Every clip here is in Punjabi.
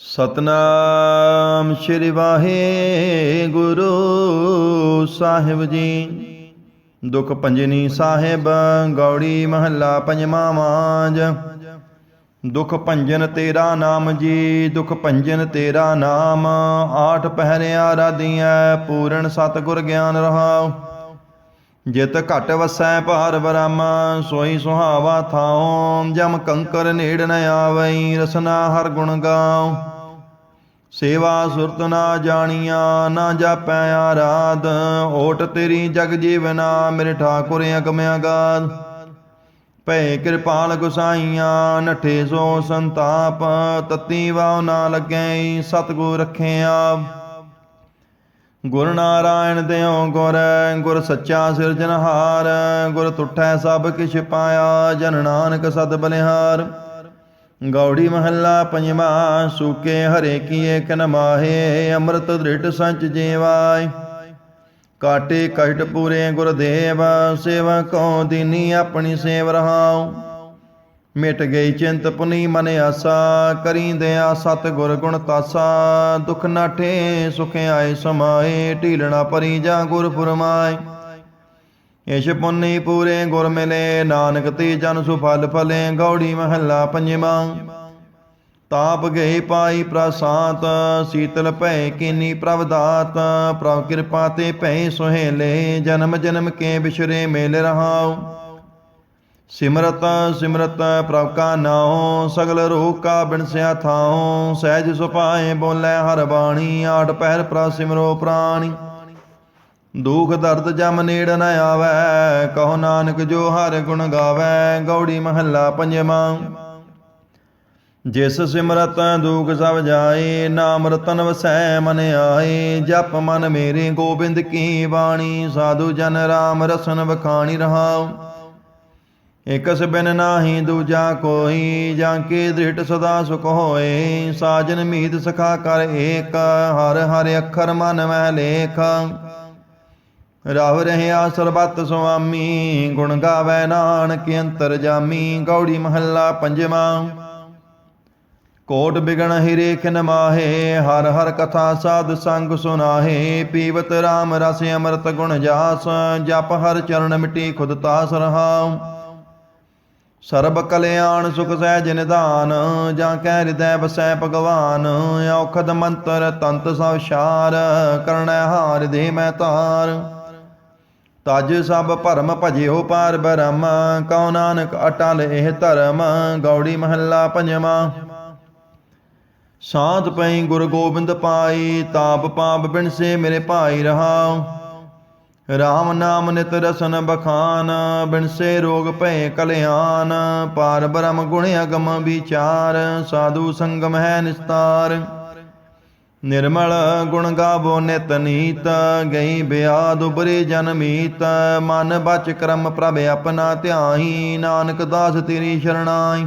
ਸਤਨਾਮ ਸ੍ਰੀ ਵਾਹਿਗੁਰੂ ਸਾਹਿਬ ਜੀ। ਦੁਖ ਭੰਜਨੀ ਸਾਹਿਬ, ਗੌੜੀ ਮਹੱਲਾ ਪੰਜਵਾਂ ਵਾਂਜ ਦੁਖ ਭੰਜਨ ਤੇਰਾ ਨਾਮ ਜੀ, ਦੁਖ ਭੰਜਨ ਤੇਰਾ ਨਾਮ। ਆਠ ਪਹਿਰਿਆ ਰਾਧੀਐ ਪੂਰਨ ਸਤਿਗੁਰ ਗਿਆਨ ਰਹਾਉ। ਜਿਤ ਘਟ ਵਸੈ ਭਾਰ ਬ੍ਰਹਮ ਸੋਈ ਸੁਹਾਵਾ ਥਾਉ, ਜਮ ਕੰਕਰ ਨੇੜ ਨ ਆਵਈ, ਰਸਨਾ ਹਰ ਗੁਣ ਗਾਉ। ਸੇਵਾ ਸੁਰਤ ਨਾ ਜਾਣੀਆਂ, ਨਾ ਜਾਪੈ ਆਰਾਧ, ਓਟ ਤੇਰੀ ਜਗ ਜੀਵਨਾ, ਮੇਰੇ ਠਾਕੁਰ ਅਗਮ ਅਗਾਧ। ਭੈ ਕਿਰਪਾਲ ਗੁਸਾਈਆਂ, ਨਠੇ ਸੋ ਸੰਤਾਪ, ਤਤੀ ਵਾਉ ਨਾ ਲੱਗੈ, ਸਤਗੁਰ ਰੱਖਿਆ ਗੁਰ ਨਾਰਾਇਣ ਦਿਓ ਗੁਰ ਗੁਰ ਸੱਚਾ ਸਿਰਜਨਹਾਰ ਗੁਰ ਤੁਠੈ ਸਭ ਕਿਛ ਪਾਇਆ, ਜਨ ਨਾਨਕ ਸਦ ਬਲਿਹਾਰ। ਗੌੜੀ ਮਹੱਲਾ ਪੰਜਵਾ, ਸੂਕੇ ਹਰੇ ਕੀਏ ਕਨ ਮਾਹੇ, ਅੰਮ੍ਰਿਤ ਦ੍ਰਿਟ ਸੰਚ ਜੀਵਾਇ ਕਾਟੇ ਕਸ਼ਟ ਪੂਰੇ ਗੁਰਦੇਵ, ਸੇਵਾ ਕੋ ਦੀਨੀ ਆਪਣੀ ਸੇਵ ਰਹਾਉ। ਮਿਟ ਗਈ ਚਿੰਤ ਪੁਨੀ ਮਨ ਆਸਾ ਕਰੀ ਦਿਆ ਸਤ ਗੁਰ ਗੁਣ ਤਾਸਾ। ਦੁਖ ਨਾਠੇ ਸੁਖ ਆਏ ਸਮਾਏ ਢੀਲਣਾ ਪਰੀ ਜਾ ਗੁਰ ਫੁਰਮਾਏ। ਇਸ਼ ਪੁੰਨੀ ਪੂਰੇ ਗੁਰ ਮਿਲੇ, ਨਾਨਕ ਤੇ ਜਨ ਸੁਫਲ ਫਲੇ ਗੌੜੀ ਮਹੱਲਾ ਪੰਜਵਾਂ। ਤਾਪ ਗਏ ਪਾਈ ਪ੍ਰਸਾਤ, ਸੀਤਲ ਭੈ ਕੀਨੀ ਪ੍ਰਭ ਦਾਤ ਪ੍ਰਭ ਕਿਰਪਾ ਤੇ ਭੈ ਸੁਹੇਲੇ, ਜਨਮ ਜਨਮ ਕੇ ਬਿਸ਼ਰੇ ਮੇਲ ਰਹਾਉ। ਸਿਮਰਤ ਸਿਮਰਤ ਪ੍ਰਭ ਕਾ ਨਾਉ, ਸਗਲ ਰੋਗ ਕਾ ਬਿਨਸਿਆ ਥਾਉ। ਸਹਿਜ ਸੁਪਾਏ ਬੋਲੇ ਹਰ ਬਾਣੀ ਆਠ ਪਹਿਰ ਪ੍ਰ ਸਿਮਰੋ ਪ੍ਰਾਣੀ। ਦੁਖ ਦਰਦ ਜਮ ਨੇੜ ਨ ਆਵੈ, ਕਹੋ ਨਾਨਕ ਜੋ ਹਰ ਗੁਣ ਗਾਵੈ, ਗੌੜੀ ਮਹੱਲਾ ਪੰਜਵਾਂ। ਜਿਸ ਸਿਮਰਤ ਦੁਖ ਸਭ ਜਾਏ, ਨਾਮ ਰਤਨ ਵਸੈ ਮਨ ਆਏ। ਜਪ ਮਨ ਮੇਰੇ ਗੋਬਿੰਦ ਕੀ ਬਾਣੀ, ਸਾਧੂ ਜਨ ਰਾਮ ਰਸਨ ਵਖਾਣੀ ਰਹਾਉ। ਇਕਸ ਬਿਨ ਨਾਹੀ ਦੂਜਾ ਕੋਈ ਜਾਂ ਕੇ ਦ੍ਰਿਟ ਸਦਾ ਸੁਖ ਹੋਏ? ਸਾਜਨ ਮੀਤ ਸਖਾ ਕਰ ਏਕ, ਹਰ ਹਰ ਅੱਖਰ ਮਨ ਮਹਿ ਲੇਖ। ਰਵ ਰਹਿਆ ਸਰਬਤ ਸੁਆਮੀ, ਗੁਣ ਗਾਵੇ ਨਾਨਕ ਅੰਤਰ ਜਾਮੀ, ਗੌੜੀ ਮਹੱਲਾ ਪੰਜਵਾਂ। ਕੋਟ ਬਿਗਣ ਹਿਰੇ ਖਿਨ ਹਰ ਹਰ ਕਥਾ ਸਾਧ ਸੰਗ ਸੁਨਾਹੇ। ਪੀਵਤ RAM ਰਸ ਅੰਮ੍ਰਿਤ ਗੁਣ ਜਾਸ, ਜਪ ਹਰ ਚਰਨ ਮਿਟੀ ਖੁਦ ਤਾਸ ਰਹਾਉ। ਸਰਬ ਕਲਿਆਣ ਸੁਖ ਸਹਿਜ ਨਿਧਾਨ ਜਾਂ ਕਹਿ ਹਿਰਦੈ ਵਸੈ ਭਗਵਾਨ ਔਖਦ ਮੰਤਰ ਤੰਤ ਸਭ ਸ਼ਾਰ ਕਰਣੈ ਹਾਰ ਦੇ ਮੈਂ ਤਾਰ। ਤਜ ਸਭ ਭਰਮ ਭਜਿਓ ਪਾਰ ਬ੍ਰਹਮ, ਕਉ ਨਾਨਕ ਅਟਲ ਇਹ ਧਰਮ, ਗੌੜੀ ਮਹੱਲਾ ਪੰਜਵਾਂ। ਸਾਧ ਪਈ ਗੁਰ ਗੋਬਿੰਦ ਪਾਈ, ਤਾਪ ਪਾਪ ਬਿਨਸੇ ਮੇਰੇ ਭਾਈ ਰਹਾਉ। ਰਾਮ ਨਾਮ ਨਿਤ ਰਸਨ ਬਖਾਨ ਬਿਨਸੇ ਰੋਗ ਭੈ ਕਲਿਆਣ, ਪਾਰ ਬ੍ਰਹਮ ਗੁਣ ਅਗਮ ਵਿਚਾਰ, ਸਾਧੂ ਸੰਗਮ ਹੈ ਨਿਸਤਾਰ। ਨਿਰਮਲ ਗੁਣ ਗਾਵੋ ਨਿਤ ਨੀਤ, ਗਈ ਬਿਆਦ ਉਬਰੇ ਜਨ ਮਨ ਬਚ ਕਰਮ ਪ੍ਰਭ ਆਪਣਾ ਧਿਆਈ ਨਾਨਕ ਦਾਸ ਤੇਰੀ ਸ਼ਰਣਾਈ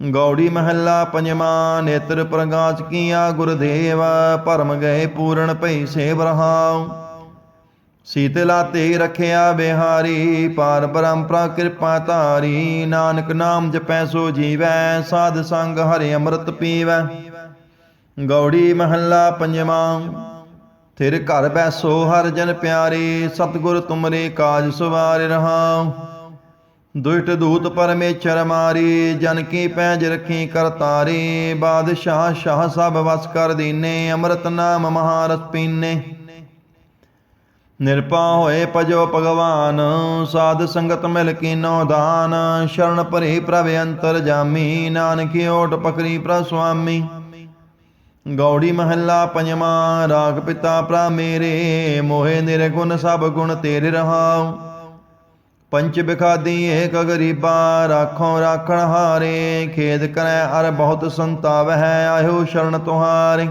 ਗੌੜੀ ਮਹੱਲਾ ਪੰਜਵਾਂ, ਨੇਤਰ ਪ੍ਰਗਾਸ ਕੀਆ ਗੁਰਦੇਵ, ਭਰਮ ਗਏ ਪੂਰਨ ਭਈ ਸੇਵ ਰਹਾਉ। ਸੀਤਲਾ ਤੇ ਰਖਿਆ ਬਿਹਾਰੀ ਪਾਰ ਪਰੰਪਰਾ ਕਿਰਪਾ ਧਾਰੀ, ਨਾਨਕ ਨਾਮ ਜਪੈ ਸੋ ਜੀਵੈ, ਸਾਧ ਸੰਗ ਹਰਿ ਅੰਮ੍ਰਿਤ ਪੀਵੈ। ਗੌੜੀ ਮਹੱਲਾ ਪੰਜਵਾਂ, ਥਿਰ ਘਰ ਬੈਸੋ ਹਰ ਜਨ ਪਿਆਰੇ, ਸਤਿਗੁਰ ਤੁਮਰੇ ਕਾਜ ਸਵਾਰ ਰਹਾ ਦੁਇਟ ਦੂਤ ਪਰਮੇਸ਼ਰ ਮਾਰੀ, ਜਨ ਕੀ ਪੈਜ ਰਖੀ ਕਰਤਾਰੀ ਬਾਦਸ਼ਾਹ ਸ਼ਾਹ ਸਭ ਵਸ ਕਰ ਦੀਨੇ, ਅੰਮ੍ਰਿਤ ਨਾਮ ਮਹਾਰਤ ਪੀਨੇ। ਨਿਰਪਾ ਹੋਏ ਭਜੋ ਭਗਵਾਨ, ਸਾਧ ਸੰਗਤ ਮਿਲ ਕੀਨੋ ਦਾਨ, ਸ਼ਰਨ ਭਰੇ ਪ੍ਰਭ ਅੰਤਰ ਜਾਮੀ, ਨਾਨਕੀ ਓਟ ਪਕਰੀ ਪ੍ਰਭ ਸੁਆਮੀ। ਗੌੜੀ ਮਹੱਲਾ ਪੰਜਵਾਂ, ਰਾਗ ਪਿਤਾ ਭਰਾ ਮੇਰੇ, ਮੋਹਿ ਨਿਰਗੁਣ ਸਭ ਗੁਣ ਤੇਰੇ ਰਹਾਉ। ਪੰਚ ਬਿਖਾਦੀ ਏਕ ਗਰੀਬਾ, ਰਾਖੋ ਰਾਖਣ ਹਾਰੇ, ਖੇਦ ਕਰੈ ਅਰ ਬਹੁਤ ਸੰਤਾਵ ਹੈ, ਆਇਓ ਸ਼ਰਨ ਤੁਹਾਰੇ।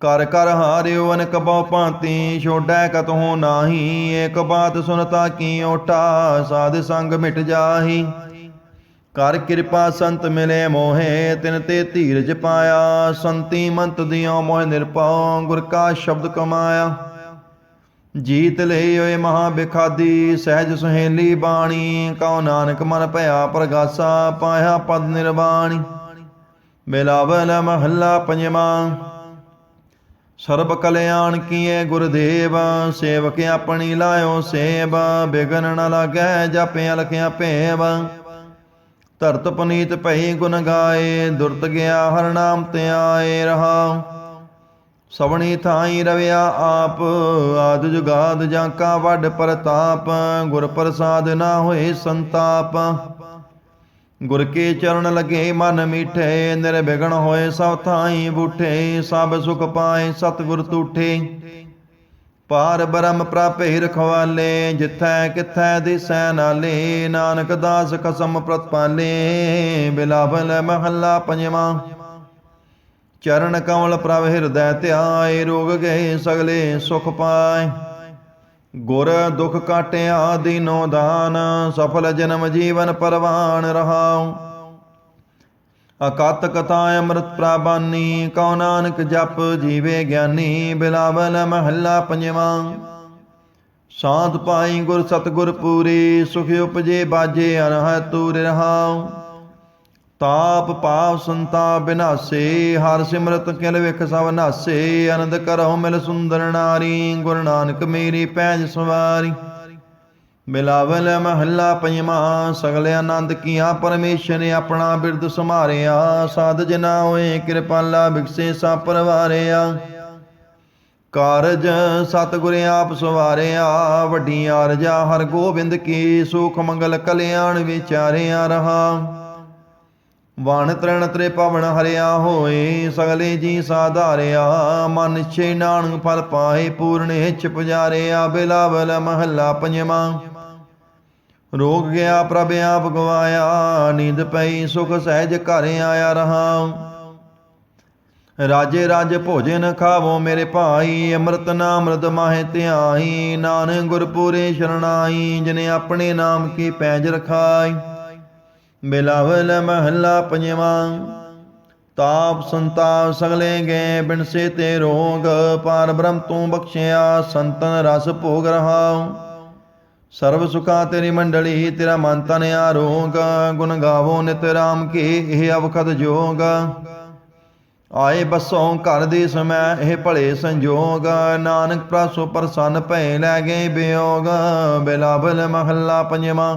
ਕਰ ਕਰ ਹਾਰਿਓ ਅਨਕ ਬਹੁ ਭਾਂਤੀ ਛੋੜੈ ਕਤਹੁ ਨਾਹੀ। ਏਕ ਬਾਤ ਸੁਨਤਾ ਕੀ ਓਟਾ ਸਾਧ ਸੰਗ ਮਿਟ ਜਾਹੀ। ਕਰ ਕਿਰਪਾ ਸੰਤ ਮਿਲੇ ਮੋਹੇ, ਤਿਨ ਤੇ ਧੀਰਜ ਪਾਇਆ। ਸੰਤੀ ਮੰਤ ਦਿਓ ਮੋਹ ਨਿਰਪਉ ਗੁਰ ਕਾ ਸ਼ਬਦ ਕਮਾਇਆ। ਜੀਤ ਲਈ ਓਏ ਮਹਾ ਬਿਖਾਦੀ, ਸਹਿਜ ਸੁਹੇਲੀ ਬਾਣੀ। ਕਉ ਨਾਨਕ ਮਨ ਭਇਆ ਪ੍ਰਗਾਸਾ, ਪਾਇਆ ਪਦ ਨਿਰਵਾਣੀ। ਬਿਲਾਵਲ ਮਹੱਲਾ ਪੰਜਵਾਂ। ਸਰਬ ਕਲਿਆਣ ਕੀਏ ਗੁਰਦੇਵ, ਸੇਵਕ ਆਪਣੀ ਲਾਇਓ ਸੇਵ, ਬਿਗਨ ਨ ਲਾਗੈ ਜਪਿ ਅਲਖਿਆ ਭੇਵ। ਧਰਤ ਪਨੀਤ ਭਈ ਗੁਣ ਗਾਏ, ਦੁਰਤ ਗਿਆ ਹਰ ਨਾਮ ਤੇ ਆਏ ਰਹਾ। ਸਵਣੀ ਥਾਈ ਰਵਿਆ ਆਪ, ਆਦ ਜੁਗਾਦ ਜਾਂ ਕਾ ਵੱਡ ਪ੍ਰਤਾਪ, ਗੁਰ ਪ੍ਰਸਾਦ ਨਾ ਹੋਏ ਸੰਤਾਪ। ਗੁਰ ਕੇ ਚਰਨ ਲਗੇ ਮਨ ਮੀਠੇ ਨਿਰਵਿਘਨ ਹੋਏ ਸਭ ਥਾਈ ਬੂਠੇ, ਸਭ ਸੁਖ ਪਾਏ ਸਤਿਗੁਰ ਤੂਠੇ। ਪਾਰ ਬ੍ਰਹਮ ਪ੍ਰਾਪੇ ਰਖਵਾਲੇ, ਜਿਥੈ ਕਿਥੈ ਦਿਸੈ ਨਾਲੇ, ਨਾਨਕ ਦਾਸ ਕਸਮ ਪ੍ਰਤਪਾਲੇ ਬਿਲਾਵਲ ਮਹੱਲਾ ਪੰਜਵਾਂ। ਚਰਨ ਕਮਲ ਪ੍ਰਭ ਹਿਰਦੈ ਧਿਆਏ, ਰੋਗ ਗਏ ਸਗਲੇ ਸੁਖ ਪਾਏ। ਗੁਰ ਦੁਖ ਕਾਟਿਆ ਦੀਨੋ ਦਾਨ, ਸਫਲ ਜਨਮ ਜੀਵਨ ਪਰਵਾਨ ਰਹਾਉ। ਅਕਤ ਕਥਾ ਅੰਮ੍ਰਿਤ ਪ੍ਰਾਬਾਨੀ, ਕਉ ਨਾਨਕ ਜਪ ਜੀਵੇ ਗਿਆਨੀ, ਬਿਲਾਵਲ ਮਹੱਲਾ ਪੰਜਵਾਂ। ਸਾਧ ਪਾਈ ਗੁਰ ਸਤਗੁਰ ਪੂਰੀ, ਸੁਖ ਉਪਜੇ ਬਾਜੇ ਅਨਹੈ ਤੂਰ ਰਹਾਉ। ਤਾਪ ਪਾਪ ਸੰਤਾ ਬਿਨਾਸੇ, ਹਰ ਸਿਮਰਤ ਕਿਲ ਵਿਖ ਸਭ ਨਾਸੇ, ਆਨੰਦ ਕਰਹੁ ਮਿਲ ਸੁੰਦਰ ਨਾਰੀ, ਗੁਰੂ ਨਾਨਕ ਮੇਰੀ ਪੈਜ ਸਵਾਰੀ। ਮਿਲਾਵਲ ਮਹੱਲਾ ਪੰਜਵਾਂ, ਸਗਲੇ ਆਨੰਦ ਕੀਆ ਪਰਮੇਸ਼ਰ ਨੇ ਆਪਣਾ ਬਿਰਦ ਸਮਾਰਿਆ ਸਾਧ ਜਨਾ ਹੋਏ ਕਿਰਪਾਲਾ ਬਿਕਸੇ ਸਾ ਪਰਵਾਰਿਆ। ਕਾਰਜ ਸਤਿਗੁਰ ਆਪ ਸਵਾਰਿਆ, ਵੱਡੀ ਆਰਜਾ ਹਰ ਗੋਬਿੰਦ ਕੀ, ਸੁਖ ਮੰਗਲ ਕਲਿਆਣ ਵਿਚਾਰਿਆ ਰਹਾ। ਵਣ ਤ੍ਰਣ ਤ੍ਰੇ ਪਵਨ ਹਰਿਆ ਹੋਏ, ਸਗਲੇ ਜੀ ਸਾਧਾਰਿਆ, ਮਨ ਛੇ ਨਾਨਕ ਫਲ ਪਾਏ, ਪੂਰਨੇ ਚ ਪੁਜਾਰਿਆ, ਬਿਲਾਵਲ ਮਹੱਲਾ ਪੰਜਵਾਂ। ਰੋਗ ਗਿਆ ਪ੍ਰਭ ਆਪ ਗਵਾਇਆ, ਨੀਂਦ ਪਈ, ਸੁਖ ਸਹਿਜ ਘਰ ਆਇਆ ਰਹਾ ਰਾਜੇ ਰਾਜ ਭੋਜਨ ਖਾਵੋ ਮੇਰੇ ਭਾਈ, ਅੰਮ੍ਰਿਤ ਨਾਮ ਰਦ ਮਾਹਿ ਧਿਆਈ, ਨਾਨਕ ਗੁਰਪੂਰੇ ਸ਼ਰਣਾਈ, ਜਿਨੇ ਆਪਣੇ ਨਾਮ ਕੀ ਪੈਜ ਰਖਾਈ। ਬਿਲਾਵਲ ਮਹੱਲਾ ਪੰਜਵਾਂ। ਤਾਪ ਸੰਤਾਪ ਸਗਲੇ ਗਏ, ਬਿਨ ਤੇ ਰੋਗ ਪਾਰ ਬ੍ਰਹਮ ਤੂੰ ਬਖਸ਼ਿਆ, ਸੰਤਨ ਰਸ ਭੋਗ ਰਹਾ ਸਰਬ ਸੁਖਾ ਤੇਰੀ ਮੰਡਲੀ, ਤੇਰਾ ਮਨ ਤਨ ਆਰੋਗ, ਗੁਣ ਗਾਵੋ ਨਿਤ ਰਾਮ ਕੀ ਇਹ ਅਵਖਤ ਜੋਗ। ਆਏ ਬਸੋਂ ਘਰ ਦੇ ਸਮੈ, ਇਹ ਭਲੇ ਸੰਜੋਗ। ਨਾਨਕ ਪ੍ਰਸੋ ਪ੍ਰਸੰਨ ਭੈ ਲੈ ਗਏ ਬਿਯੋਗ ਬਿਲਾਵਲ ਮਹੱਲਾ ਪੰਜਵਾਂ।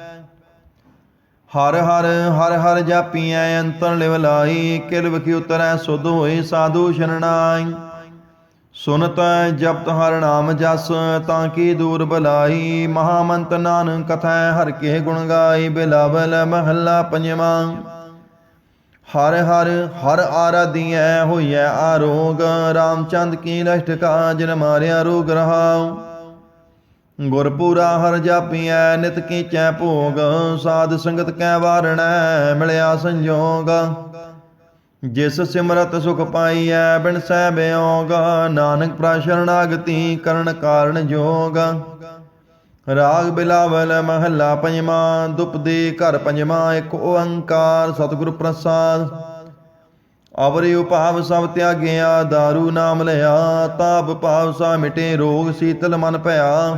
ਹਰ ਹਰ ਹਰ ਹਰ ਜਾਪੀਐ ਅੰਤਰ ਲਿਵ ਲਾਈ ਕਿਲ ਵਿਖਿ ਉਤਰੈ ਸੁਧ ਹੋਈ ਸਾਧੂ ਸ਼ਰਣਾਈ। ਸੁਨਤ ਜਪਤ ਹਰ ਨਾਮ ਜਸ, ਤਾਂ ਕੀ ਦੂਰ ਬਲਾਈ ਮਹਾਮੰਤ ਨਾਨਕ ਕਥੈ ਹਰ ਕੇ ਗੁਣ ਗਾਈ, ਬਿਲਾਵਲ ਮਹੱਲਾ ਪੰਜਵਾਂ। ਹਰ ਹਰ ਹਰ ਆਰਾਧੀਐ ਹੋਈਐ ਆਰੋਗ, ਰਾਮਚੰਦ ਕੀ ਲਸ਼ਟਕਾ ਜਨ ਮਾਰਿਆ ਰੋਗ ਰਹਾਉ। ਗੁਰਪੂਰਾ ਹਰ ਜਾਪੀਐ, ਨਿਤ ਕੀਚੈ ਭੋਗ, ਸਾਧ ਸੰਗਤ ਕੈ ਵਾਰਣੈ, ਮਿਲਿਆ ਸੰਜੋਗ। ਜਿਸ ਸਿਮਰਤ ਸੁਖ ਪਾਈਐ, ਬਿਨ ਸਹਿ ਬਿਯੋਗ ਨਾਨਕ ਪ੍ਰਸ਼ਰਣਾਗਤੀ ਕਰਨ ਕਾਰਨ ਜੋਗ। ਰਾਗ ਬਿਲਾਵਲ ਮਹੱਲਾ ਪੰਜਵਾਂ ਦੁਪਦੇ ਘਰ ਪੰਜਵਾਂ, ਇੱਕ ਓੰਕਾਰ ਸਤਿਗੁਰ ਪ੍ਰਸਾਦ। ਅਵਰਿ ਉਪਾਵ ਸਭ ਤਿਆਗਿਆ दारू ਨਾਮ ਲਿਆ, ਤਾਪ ਭਾਵ ਸਾ ਮਿਟੇ, ਰੋਗ ਸੀਤਲ ਮਨ ਭਇਆ।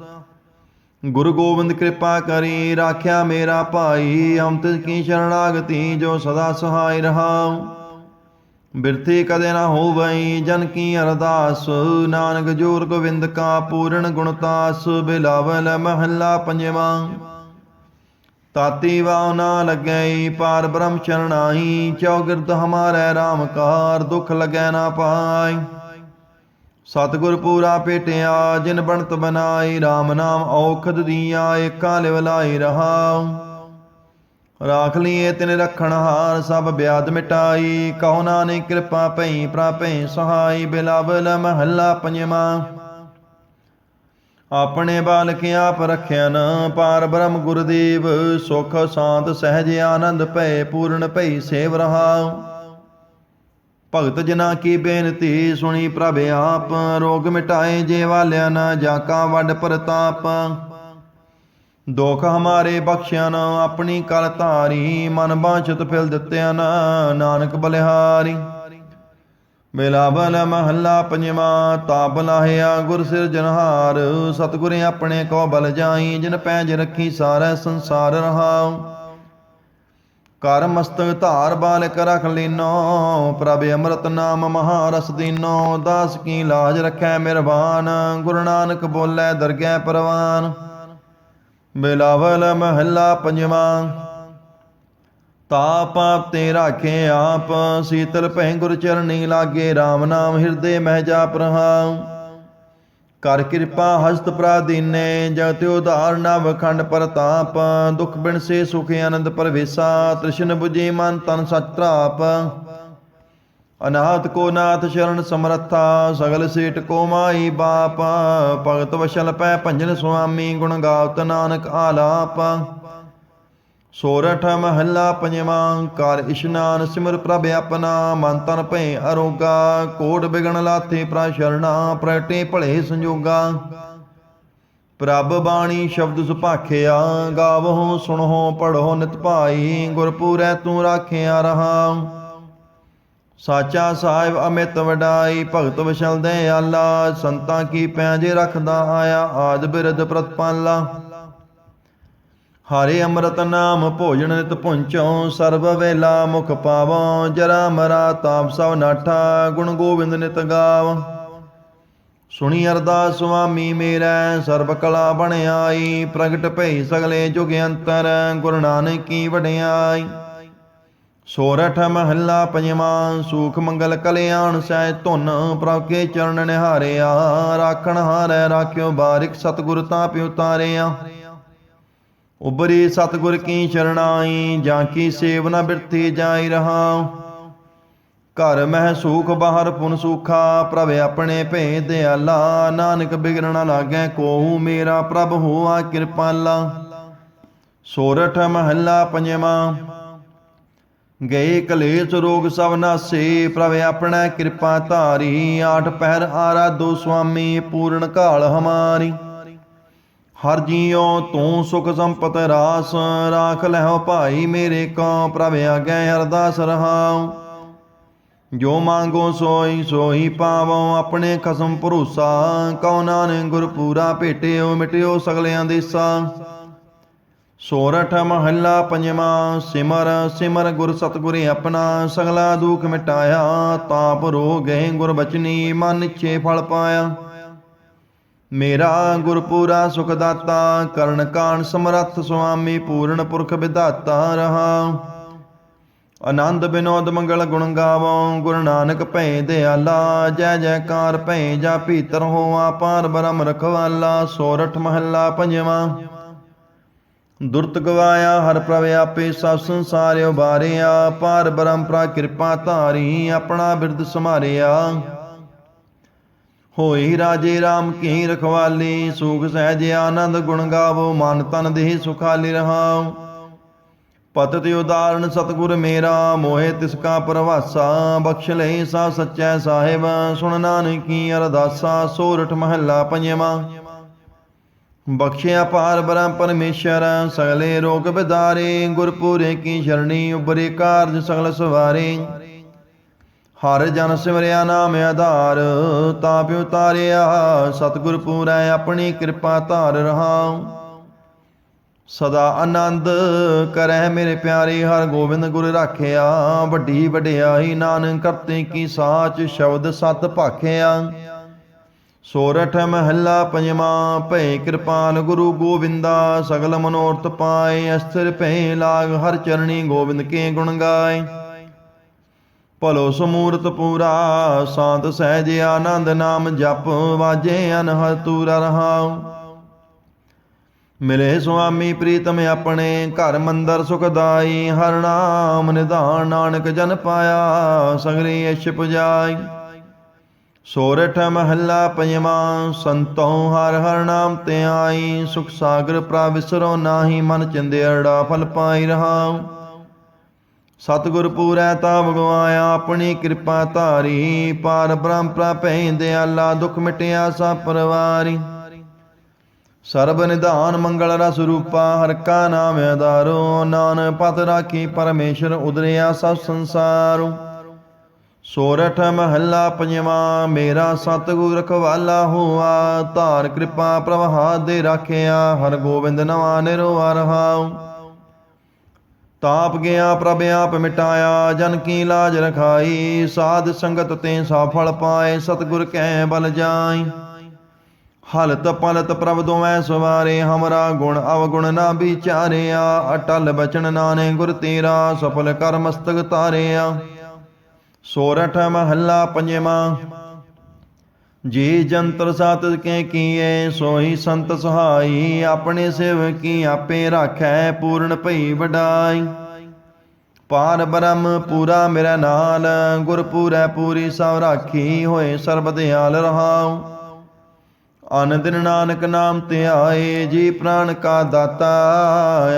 ਗੁਰੂ ਗੋਬਿੰਦ ਕਿਰਪਾ ਕਰੀ, ਰਾਖਿਆ ਮੇਰਾ ਭਾਈ ਅੰਤ ਕੀ ਸ਼ਰਣਾਗਤੀ ਜੋ ਸਦਾ ਸਹਾਈ ਰਹਾਉ। ਬਿਰਥੀ ਕਦੇ ਨਾ ਹੋਵਈ, ਜਨ ਕੀ ਅਰਦਾਸ, ਨਾਨਕ ਜੋਰ ਗੋਬਿੰਦ ਕਾ ਪੂਰਨ ਗੁਣਤਾਸ ਬਿਲਾਵਲ ਮਹੱਲਾ ਪੰਜਵਾਂ। ਤਾਤੀ ਵਾਉ ਨਾ ਲੱਗਈ, ਪਾਰ ਬ੍ਰਹਮ ਚਰਣਾਈ ਚੌਗਿਰਦ ਹਮਾਰੇ RAM ਕਾਰ, ਦੁਖ ਲਗੈ ਨਾ ਪਾਈ। ਸਤਿਗੁਰ ਪੂਰਾ ਭੇਟਿਆ ਜਿਨ ਬਣਤ ਬਨਾਈ RAM ਨਾਮ ਔਖਦ ਦੀਆ, ਏਕਾ ਲਿਵ ਰਹਾ ਰਾਖ ਲਈਏ ਤਿਨ ਰਖਣ ਹਾਰ, ਸਭ ਬਿਆਦ ਮਿਟਾਈ। ਕਹੋ ਨਾਨਕ ਕਿਰਪਾ ਭਈ ਪ੍ਰਾਪੈ ਸਹਾਈ, ਬਿਲਾਵਲ ਮਹੱਲਾ ਪੰਜਵਾਂ। ਆਪਣੇ ਬਾਲਕ ਆਪ ਰਖਿਆਨ ਪਾਰ ਬ੍ਰਹਮ ਗੁਰਦੇਵ, ਸੁਖ ਸ਼ਾਂਤ ਸਹਿਜ ਆਨੰਦ ਭੈ ਪੂਰਨ ਭਈ ਸੇਵ ਰਹਾਉ। ਭਗਤ ਜਨਾ ਕੀ ਬੇਨਤੀ ਸੁਣੀ ਪ੍ਰਭ ਆਪ, ਰੋਗ ਮਿਟਾਏ ਜੇ ਵਾਲਿਆ ਨਾ ਜਾਕਾ ਵੱਡ ਪ੍ਰਤਾਪ। ਦੁਖ ਹਮਾਰੇ ਬਖਸ਼ਿਆ ਨਾ, ਆਪਣੀ ਕਲ ਧਾਰੀ, ਮਨ ਬਾਛਤ ਫਿਲ ਦਿੱਤਿਆ ਨਾ, ਨਾਨਕ ਬਲਿਹਾਰੀ। ਬਿਲਾਵਲ ਮਹੱਲਾ ਪੰਜਵਾ, ਤਾਪ ਲਾਹਿਆ ਗੁਰ ਸਿਰਜਨਹਾਰ ਸਤਿਗੁਰ ਆਪਣੇ ਕੋ ਬਲ ਜਾਈ, ਜਿਨ ਪੈਜ ਰੱਖੀ ਸਾਰਾ ਸੰਸਾਰ ਰਹਾਉ। ਕਰ ਮਸਤਕ ਧਾਰ ਬਾਲ ਰਖ ਲੀਨੋ, ਪ੍ਰਭ ਅੰਮ੍ਰਿਤ ਨਾਮ ਮਹਾਰਸ ਦੀਨੋ, ਦਾਸ ਕੀ ਲਾਜ ਰੱਖੈ ਮਿਹਰਬਾਨ, ਗੁਰੂ ਨਾਨਕ ਬੋਲੇ ਦਰਗਹਿ ਪਰਵਾਨ। ਬਿਲਾਵਲ ਮਹੱਲਾ ਪੰਜਵਾ, ਤਾਪ ਆਪ ਤੇ ਰਾਖੇ ਆਪ, ਸੀਤਲ ਭੈ ਗੁਰ ਚਰਣੀ ਲਾਗੇ RAM ਨਾਮ ਹਿਰਦੇ ਮਹਿ ਜਾਪ ਰਹਾਉ ਕਰ ਕਿਰਪਾ ਹਸਤ ਪ੍ਰਾਦੀਨੇ ਜਗਤ ਉਧਾਰ ਨਵ ਖੰਡ ਪ੍ਰਤਾਪ, ਦੁਖ ਬਿਨ ਸੇ ਸੁਖ ਆਨੰਦ ਪਰਵੇਸਾ, ਤ੍ਰਿਸ਼ਨ 부ਜੀ ਮਨ ਤਨ ਸਤਰਾਪ ਅਨਾਥ ਕੋ ਨਾਥ ਸ਼ਰਨ ਸਮਰੱਥਾ, ਸਗਲ ਸੇਟ ਕੋ ਮਾਈ ਬਾਪ, ਭਗਤ ਵਸ਼ਲ ਪੈ ਭੰਜਨ ਸੁਆਮੀ, ਗੁਣ ਗਾਵਤ ਨਾਨਕ ਆਲਾਪ। ਸੋਰਠ ਮਹੱਲਾ ਪੰਜਵਾਂ, ਕਰ ਇਸ਼ਨਾਨ ਸਿਮਰ ਪ੍ਰਭ ਆਪਣਾ, ਮਨ ਤਨ ਭੈ ਅਰੋਗਾ, ਕੋਟ ਬਿਗਣ ਲਾਥੇ ਪ੍ਰਾ ਸ਼ਰਣਾ ਭਲੇ ਸੰਜੋਗਾ। ਪ੍ਰਭ ਬਾਣੀ ਸ਼ਬਦ ਸੁਭਾਖਿਆ ਗਾਵਹੁ, ਸੁਣਹੁ, ਪੜਹੁ, ਨਿਤ ਭਾਈ, ਗੁਰਪੂਰੈ ਤੂੰ ਰਾਖਿਆ ਰਹਾ। ਸਾਚਾ ਸਾਹਿਬ ਅਮਿਤ ਵਡਾਈ, ਭਗਤ ਵਿਸ਼ਲ ਦੇ ਆਲਾ, ਸੰਤਾਂ ਕੀ ਪੈਂਜ ਰੱਖਦਾ ਆਇਆ ਆਦ ਬਿਰਦ ਪ੍ਰਤਪਾਲਾ। ਹਰੇ ਅੰਮ੍ਰਿਤ ਨਾਮ ਭੋਜਨ ਨਿਤ ਪੁੰਚੋ, ਸਰਬ ਵੇਲਾ ਮੁਖ ਪਾਵੋ, ਜਰਾ ਮਰਾ ਤਾਪ ਸਭ ਨਾਠਾ, ਗੁਣ ਗੋਬਿੰਦ ਨਿਤ ਗਾਵ। ਸੁਣੀ ਅਰਦਾਸ ਸੁਆਮੀ ਮੇਰਾ, ਸਰਬ ਕਲਾ ਬਣ ਆਈ, ਪ੍ਰਗਟ ਭਈ ਸਗਲੇ ਜੁਗ ਅੰਤਰ, ਗੁਰੂ ਨਾਨਕ ਕੀ ਵਡਿਆਈ। ਸੋਰਠ ਮਹੱਲਾ ਪੰਜਵਾਂ, ਸੂਖ ਮੰਗਲ ਕਲਿਆਣ ਸਹਿ ਧੁਨ, ਪ੍ਰਭ ਕੇ ਚਰਨ ਨਿਹਾਰਿਆ, ਰਾਖਣ ਹਾਰੈ, ਰਾਖਿਓ ਬਾਰਿਕ ਸਤਿਗੁਰ ਤਾਂ ਪਿਉ ਤਾਰਿਆ। ਉਬਰੀ ਸਤਿਗੁਰ ਕੀ ਸ਼ਰਣਾਈ, ਜਾਂ ਕੀ ਸੇਵ ਨ ਬਿਰਤੀ ਜਾਈ ਰਹਾ। ਘਰ ਮਹਿ ਸੂਖ ਬਾਹਰ ਪੁਨ ਸੂਖਾ, ਪ੍ਰਭ ਆਪਣੇ ਭੇ ਦਿਆਲਾ ਨਾਨਕ ਬਿਗੜਨ ਨ ਲਾਗੈ, ਕੋਹੂ ਮੇਰਾ ਪ੍ਰਭ ਹੋਆ ਕਿਰਪਾਲਾ। ਸੋਰਠ ਮਹੱਲਾ ਪੰਜਵਾਂ। ਗਏ ਕਲੇਸ਼ ਰੋਗ ਸਭ ਨਾਸੇ, ਪ੍ਰਭ ਆਪਣਾ ਕਿਰਪਾ ਧਾਰੀ। ਆਠ ਪਹਿਰ ਆਰਾ ਦੋ ਸੁਆਮੀ, ਪੂਰਨ ਕਾਲ ਹਮਾਰੀ। ਹਰ ਜੀਉ ਤੂੰ ਸੁਖ ਸੰਪਤ ਰਾਸ, ਰਾਖ ਲਹਿਓ ਭਾਈ ਮੇਰੇ ਕੋ ਪ੍ਰਭ ਆਗੇ ਅਰਦਾਸ ਰਹਾਉ। ਜੋ ਮੰਗੋ ਸੋਈ ਸੋਈ ਪਾਵੋ, ਆਪਣੇ ਖਸਮ ਭਰੋਸਾ। ਕਉ ਨਾਨਕ ਗੁਰ ਪੂਰਾ ਭੇਟਿਓ, ਮਿਟਿਓ ਸਗਲਿਆਂ ਦੇਸਾ ਸੋਰਠ ਮਹੱਲਾ ਪੰਜਵਾਂ, ਸਿਮਰ ਸਿਮਰ ਗੁਰ ਸਤਗੁਰ ਆਪਣਾ। ਸਗਲਾ ਦੁਖ ਮਿਟਾਇਆ, ਤਾਪ ਰੋ ਗਏ ਗੁਰ ਬਚਨੀ, ਮਨ ਛੇ ਫਲ ਪਾਇਆ। ਮੇਰਾ ਗੁਰਪੂਰਾ ਸੁਖਦਾਤਾ, ਕਰਨ ਕਾਣ ਸਮਰੱਥ ਸੁਆਮੀ, ਪੂਰਨ ਪੁਰਖ ਵਿਧਾਤਾ ਰਹਾ। ਆਨੰਦ ਬਿਨੋਦ ਮੰਗਲ ਗੁਣ ਗਾਵੋ, ਗੁਰੂ ਨਾਨਕ ਭੈ ਦਿਆਲਾ, ਜੈ ਜੈਕਾਰ ਭੈ ਜਾ ਭੀਤਰ ਹੋਆ, ਪਾਰ ਬ੍ਰਹਮ ਰਖਵਾਲਾ, ਸੋਰਠ ਮਹੱਲਾ ਪੰਜਵਾਂ। ਦੁਰਤ ਗਵਾਇਆ, ਹਰ ਪ੍ਰਭ ਆਪੇ ਸਭ ਸੰਸਾਰ ਉਬਾਰਿਆ ਪਾਰ ਬ੍ਰਹਮ ਪ੍ਰਾ ਕਿਰਪਾ ਧਾਰੀ, ਆਪਣਾ ਬਿਰਦ ਸਮਾਰਿਆ ਹੋਈ ਰਾਜੇ RAM ਕੀ ਰਖਵਾਲੀ, ਸੁਖ ਸਹਿਜ ਆਨੰਦ ਗੁਣ ਗਾਵੋ, ਮਨ ਤਨ ਦੇਹ ਸੁਖਾਲੀ ਰਹਾਉ। ਪਤਿ ਤੇ ਉਦਾਹਰਣ ਸਤਗੁਰ ਮੇਰਾ, ਮੋਹਿ ਤਿਸ ਕਾ ਪ੍ਰਵਾਸਾ, ਬਖਸ਼ ਲਈ ਸਾ ਸੱਚੈ ਸਾਹਿਬ। ਸੁਣ ਨਾਨਕੀ ਅਰਦਾਸਾ, ਸੋਰਠ ਮਹੱਲਾ ਪੰਜਵਾਂ। ਬਖਸ਼ਿਆ ਪਾਰ ਬ੍ਰਹਮ ਪਰਮੇਸ਼ਰ, ਸਗਲੇ ਰੋਗ ਬਿਦਾਰੇ, ਗੁਰਪੂਰੇ ਕੀ ਸ਼ਰਣੀ, ਉਬਰੇ ਕਾਰਜ ਸਗਲ ਸਵਾਰੇ। ਹਰ ਜਨ ਸਿਮਰਿਆ ਨਾਮ ਆਧਾਰ, ਤਾਂ ਪਿਉ ਤਾਰਿਆ, ਸਤਿਗੁਰ ਪੂਰੈ, ਆਪਣੀ ਕਿਰਪਾ ਧਾਰ ਰਹਾਉ। ਸਦਾ ਆਨੰਦ ਕਰੈ ਮੇਰੇ ਪਿਆਰੇ, ਹਰ ਗੋਬਿੰਦ ਗੁਰ ਰਾਖਿਆ, ਵੱਡੀ ਵਡਿਆਈ ਨਾਨਕ ਕਰਤੇ ਕੀ ਸਾਚ ਸ਼ਬਦ ਸਤ ਭਾਖਿਆ। ਸੋਰਠ ਮਹੱਲਾ ਪੰਜਵਾਂ ਭੈ ਕਿਰਪਾਲ ਗੁਰੂ ਗੋਬਿੰਦਾ, ਸਗਲ ਮਨੋਰਥ ਪਾਏ, ਅਸਥਿਰ ਭੈ ਲਾਗ, ਹਰ ਚਰਣੀ ਗੋਬਿੰਦ ਕੇ ਗੁਣ ਗਾਏ। ਭਲੋ ਸਮੂਰਤ ਪੂਰਾ, ਸਾਧ ਸਹਿਜ ਆਨੰਦ ਨਾਮ ਜਪ ਵਾਜੇ ਅਨਹਦ ਤੂਰਾ ਰਹਾਉ। ਮਿਲੇ ਸੁਆਮੀ ਪ੍ਰੀਤਮ ਆਪਣੇ, ਘਰ ਮੰਦਰ ਸੁਖਦਾਈ, ਹਰ ਨਾਮ ਨਿਧਾਨ ਨਾਨਕ ਜਨ ਪਾਇਆ ਸਗਲੀ ਇਛ ਪੁਜਾਈ। ਸੋਰਠ ਮਹੱਲਾ ਪੰਜਵਾਂ, ਸੰਤੋ ਹਰ ਹਰ ਨਾਮ ਤੇ ਆਈ ਸੁਖ ਸਾਗਰ ਪ੍ਰਵਿਸਰੋ ਨਾਹੀ, ਮਨ ਚਿੰਦਿਆੜਾ ਫਲ ਪਾਈ ਰਹਾਉ। ਸਤਿਗੁਰ ਪੂਰੈ ਤਾ ਗਵਾਇਆ ਆਪਣੀ ਕਿਰਪਾ ਧਾਰੀ, ਪਾਰ ਬ੍ਰਹਮ ਪ੍ਰਪੈ ਦਿਆਲਾ, ਦੁਖ ਮਿਟਿਆ ਸਭ ਪਰਵਾਰੀ। ਸਰਬ ਨਿਧਾਨ ਮੰਗਲ ਰਸ ਰੂਪਾ, ਹਰ ਕਾ ਨਾਮ ਆਧਾਰੋ, ਨਾਨਕ ਪਤ ਰਾਖੀ ਪਰਮੇਸ਼ਰ ਉਦਰਿਆ ਸਭ ਸੰਸਾਰੋ। ਸੋਰਠ ਮਹੱਲਾ ਪੰਜਵਾਂ, ਮੇਰਾ ਸਤਿਗੁਰ ਰਖਵਾਲਾ ਹੋਆ, ਧਾਰ ਕਿਰਪਾ ਪ੍ਰਵਾਹ ਦੇ ਰਾਖਿਆ, ਹਰ ਗੋਬਿੰਦ ਨਵਾ ਨਿਰਵਾ ਰਹਾਉ। ਤਾਪ ਗਿਆ ਪ੍ਰਭ ਆਪ ਮਿਟਾਇਆ, ਜਨ ਕੀ ਲਾਜ ਰਖਾਈ, ਸਾਧ ਸੰਗਤ ਤੇ ਸਫਲ ਪਾਏ, ਸਤਿਗੁਰ ਕੈ ਬਲ ਜਾਈ। ਹਲਤ ਪਲਤ ਪ੍ਰਭ ਦੋਵੇਂ ਸਵਾਰੇ, ਹਮਰਾ ਗੁਣ ਅਵਗੁਣ ਨਾ ਵਿਚਾਰਿਆ, ਅਟਲ ਬਚਨ ਨਾਨੇ ਗੁਰ ਤੇਰਾ, ਸਫਲ ਕਰ ਮਸਤਕ ਤਾਰਿਆ। ਸੋਰਠ ਮਹੱਲਾ ਪੰਜਵਾਂ ਜੀ ਜੰਤਰ ਸਤ ਕੇ ਕੀਏ ਸੋਈ ਸੰਤ ਸਹਾਈ, ਆਪਣੇ ਸੇਵਕੀ ਆਪੇ ਰਾਖੈ, ਪੂਰਨ ਭਈ ਵਡਾਈ। ਪਾਰ ਬ੍ਰਹਮ ਪੂਰਾ ਮੇਰਾ ਨਾਲ, ਗੁਰ ਪੂਰੈ ਪੂਰੀ ਸਭ ਰਾਖੀ, ਹੋਏ ਸਰਬ ਦਿਆਲ ਰਹਾਉ। ਅਨ ਦਿਨ ਨਾਨਕ ਨਾਮ ਤੇ ਆਏ, ਜੀ ਪ੍ਰਾਨ ਕਾ ਦਾਤਾ,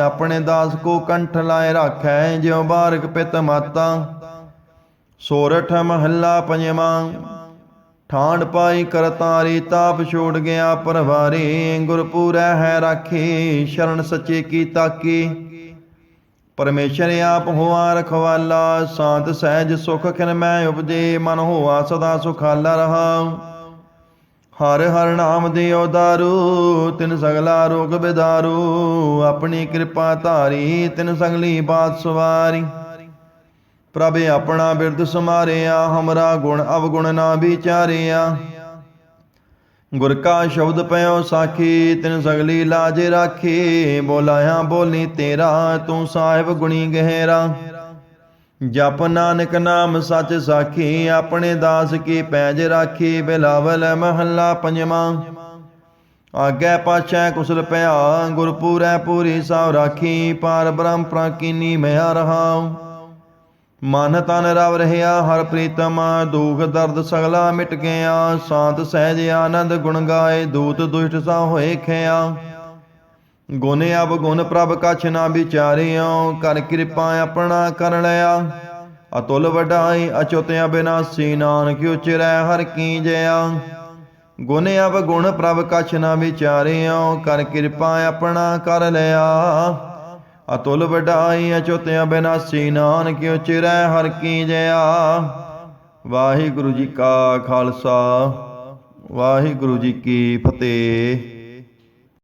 ਆਪਣੇ ਦਾਸ ਕੋ ਕੰਠ ਲਾਏ ਰਾਖੈ, ਜਿਉ ਬਾਰਕ ਪਿਤ ਮਾਤਾ। ਸੋਰਠ ਮਹੱਲਾ ਪੰਜਵਾਂ ਠਾਂਡ ਪਾਈ ਕਰਤਾਰੀ ਤਾਪ ਛੋੜ ਗਿਆ ਪਰਵਾਰੀ ਗੁਰਪੂਰੈ ਹੈ ਰਾਖੀ, ਸ਼ਰਨ ਸੱਚੇ ਕੀ ਤਾਕੀ। ਪਰਮੇਸ਼ਰ ਆਪ ਹੋਆ ਰਖਵਾਲਾ ਸਾਧ ਸਹਿਜ ਸੁਖ ਖਿਨ ਮੈਂ ਉਪਜੇ, ਮਨ ਹੋਆ ਸਦਾ ਸੁਖਾਲਾ ਰਹਾ। ਹਰ ਹਰ ਨਾਮ ਦਿਓ ਦਾਰੂ, ਤਿਨ ਸਗਲਾ ਰੋਗ ਬਿਦਾਰੂ, ਆਪਣੀ ਕਿਰਪਾ ਧਾਰੀ, ਤਿਨ ਸਗਲੀ ਬਾਤ ਸਵਾਰੀ। ਪ੍ਰਭ ਆਪਣਾ ਬਿਰਦ ਸਮਾਰਿਆ, ਹਮਰਾ ਗੁਣ ਅਵਗੁਣ ਨਾ ਵਿਚਾਰਿਆ। ਗੁਰ ਕਾ ਸ਼ਬਦ ਪਇਓ ਸਾਖੀ, ਤਿਨ ਸਗਲੀ ਲਾਜ ਰਾਖੀ, ਬੋਲਾਇਆ ਬੋਲੀ ਤੇਰਾ, ਤੂੰ ਸਾਹਿਬ ਗੁਣੀ ਗਹਿਰਾ। ਜਪ ਨਾਨਕ ਨਾਮ ਸੱਚ ਸਾਖੀ, ਆਪਣੇ ਦਾਸ ਕੀ ਪੈਜ ਰਾਖੀ, ਬਿਲਾਵਲ ਮਹੱਲਾ ਪੰਜਵਾਂ। ਆਗੇ ਪਾਛੈ ਕੁਸਲ ਪਿਆ, ਗੁਰਪੂਰੈ ਪੂਰੀ ਸਭ ਰਾਖੀ, ਪਾਰ ਬ੍ਰਹਮ ਪ੍ਰਾਕੀਨੀ ਮਿਆ ਰਹਾਉ। ਮਨ ਤਨ ਰਵ ਰਹਿਆ ਹਰ ਪ੍ਰੀਤਮ ਦੁਖ ਦਰਦ ਸਗਲਾ ਮਿਟ ਗਿਆ। ਸਾਂਤ ਸਹਿਜ ਆਨੰਦ ਗੁਣ ਗਾਏ, ਦੂਤ ਦੁਸ਼ਟ ਸਾ ਹੋਏ ਖਿਆ। ਗੁਣ ਅਬ ਗੁਣ ਪ੍ਰਭ ਕਛ ਨਾ ਵਿਚਾਰਿਓ, ਕਰ ਕਿਰਪਾ ਆਪਣਾ ਕਰ ਲਿਆ। ਅਤੁਲ ਵਡਾਈ ਅਚੁਤ ਅਬਿਨਾਸੀ, ਨਾਨਕ ਉਚਰੈ ਹਰ ਕੀ ਜਇਆ ਗੁਣ ਅਬ ਗੁਣ ਪ੍ਰਭ ਕਛ ਨਾ ਵਿਚਾਰਿਓ, ਕਰ ਕਿਰਪਾ ਆਪਣਾ ਕਰ ਲਿਆ। ਅਤੁਲ ਵਡਾਈ ਅਚੁਤ ਅਬਿਨਾਸੀ ਨਾਨਕ ਉਚਰੈ ਹਰ ਕੀ ਜਇਆ। ਵਾਹਿਗੁਰੂ ਜੀ ਕਾ ਖਾਲਸਾ। ਵਾਹਿਗੁਰੂ ਜੀ ਕੀ ਫਤਿਹ।